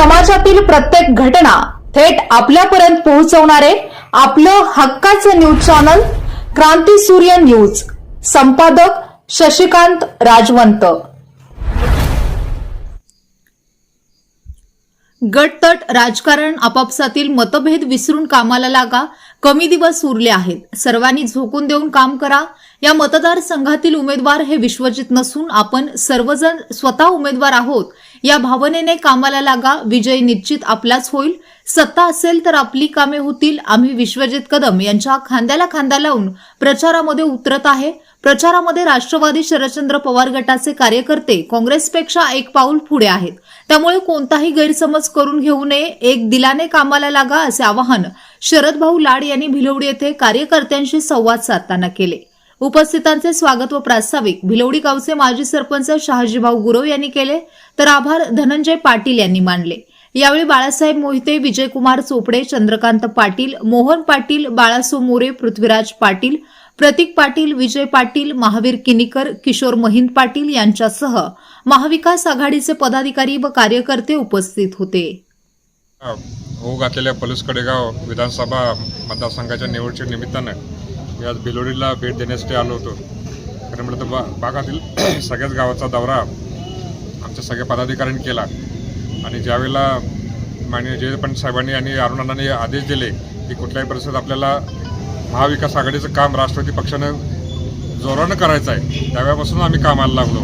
समाजातील प्रत्येक घटना थेट आपल्यापर्यंत पोहोचवणारे आपलं हक्काचं न्यूज चॅनल क्रांती सूर्य न्यूज. संपादक शशिकांत राजवंत. गटतट राजकारण आपापसातील मतभेद विसरून कामाला लागा कमी दिवस उरले आहेत. सर्वांनी झोकून देऊन काम करा. या मतदारसंघातील उमेदवार हे विश्वजित नसून आपण सर्वजण स्वतः उमेदवार आहोत या भावनेने कामाला लागा विजय निश्चित आपलाच होईल. सत्ता असेल तर आपली कामे होतील आम्ही विश्वजित कदम यांच्या खांद्याला खांदा लावून प्रचारामध्ये उतरत आहे. प्रचारामध्ये राष्ट्रवादी शरदचंद्र पवार गटाचे कार्यकर्ते काँग्रेसपेक्षा एक पाऊल पुढे आहेत. त्यामुळे कोणताही गैरसमज करून घेऊ नये एक दिलाने कामाला लागा असे आवाहन शरद भाऊ लाड यांनी भिलवडी येथे कार्यकर्त्यांशी संवाद साधताना केले. उपस्थितांचे स्वागत व प्रास्ताविक. भिलवडी गावचे माजी सरपंच शहाजीभाऊ गुरव यांनी केले तर आभार धनंजय पाटील यांनी मानले. यावेळी बाळासाहेब मोहिते विजयकुमार चोपडे चंद्रकांत पाटील मोहन पाटील बाळासो मोरे पृथ्वीराज पाटील प्रतीक पाटील विजय पाटील महावीर किनीकर किशोर महिंद पाटील यांच्यासह महाविकास आघाडीचे पदाधिकारी व कार्यकर्ते उपस्थित होते. होऊ घातलेल्या पलूस कडेगाव विधानसभा मतदारसंघाच्या निवडच्या निमित्तानं मी आज बेलोडीला भेट देण्यासाठी आलो होतो. खरं म्हटलं तर बा भागातील सगळ्याच गावाचा दौरा आमच्या सगळ्या पदाधिकाऱ्यांनी केला. आणि ज्यावेळेला माननीय जयपंत साहेबांनी आणि अरुणांनी आदेश दिले की कुठल्याही परिस्थितीत आपल्याला महाविकास आघाडीचं काम राष्ट्रवादी पक्षानं जोरानं करायचं आहे त्यावेळेपासून आम्ही कामाला लागलो.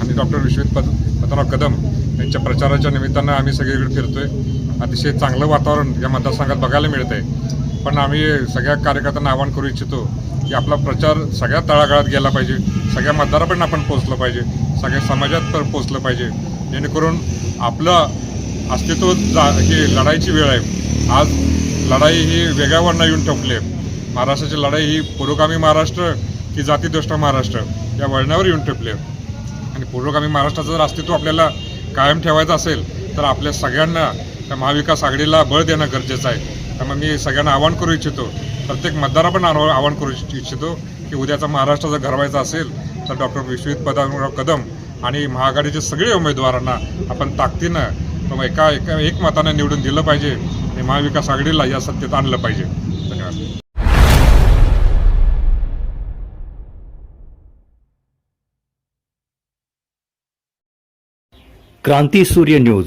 आणि डॉक्टर विश्वजित पद पतराव कदम यांच्या प्रचाराच्या निमित्तानं आम्ही सगळीकडे फिरतोय. अतिशय चांगलं वातावरण या मतदारसंघात बघायला मिळत आहे पण आम्ही सगळ्या कार्यकर्त्यांना आवाहन करू इच्छितो की आपला प्रचार सगळ्या तळागाळात गेला पाहिजे सगळ्या मतदारापर्यंत आपण पोहोचलं पाहिजे सगळ्या समाजात पर पोचलं पाहिजे. जेणेकरून आपलं अस्तित्व जा ही लढाईची वेळ आहे. आज लढाई ही वेगळ्या वर्ण येऊन ठोकली आहे. महाराष्ट्राची लढाई ही पुरोगामी महाराष्ट्र की जातीदृष्ट महाराष्ट्र या वळणावर येऊन ठेपले आणि पुरोगामी महाराष्ट्राचं जर अस्तित्व आपल्याला कायम ठेवायचं असेल तर आपल्या सगळ्यांना त्या महाविकास आघाडीला बळ देणं गरजेचं आहे. त्यामुळे मी सगळ्यांना आवाहन करू इच्छितो प्रत्येक मतदारा पण आवाहन करू इच्छितो की उद्याचा महाराष्ट्र जर घडवायचा असेल तर डॉक्टर विश्वजित पदाराव कदम आणि महाआघाडीचे सगळे उमेदवारांना आपण ताकदीनं एका एका एक मतानं निवडून दिलं पाहिजे आणि महाविकास आघाडीला या सत्तेत आणलं पाहिजे. धन्यवाद. क्रांती सूर्य न्यूज.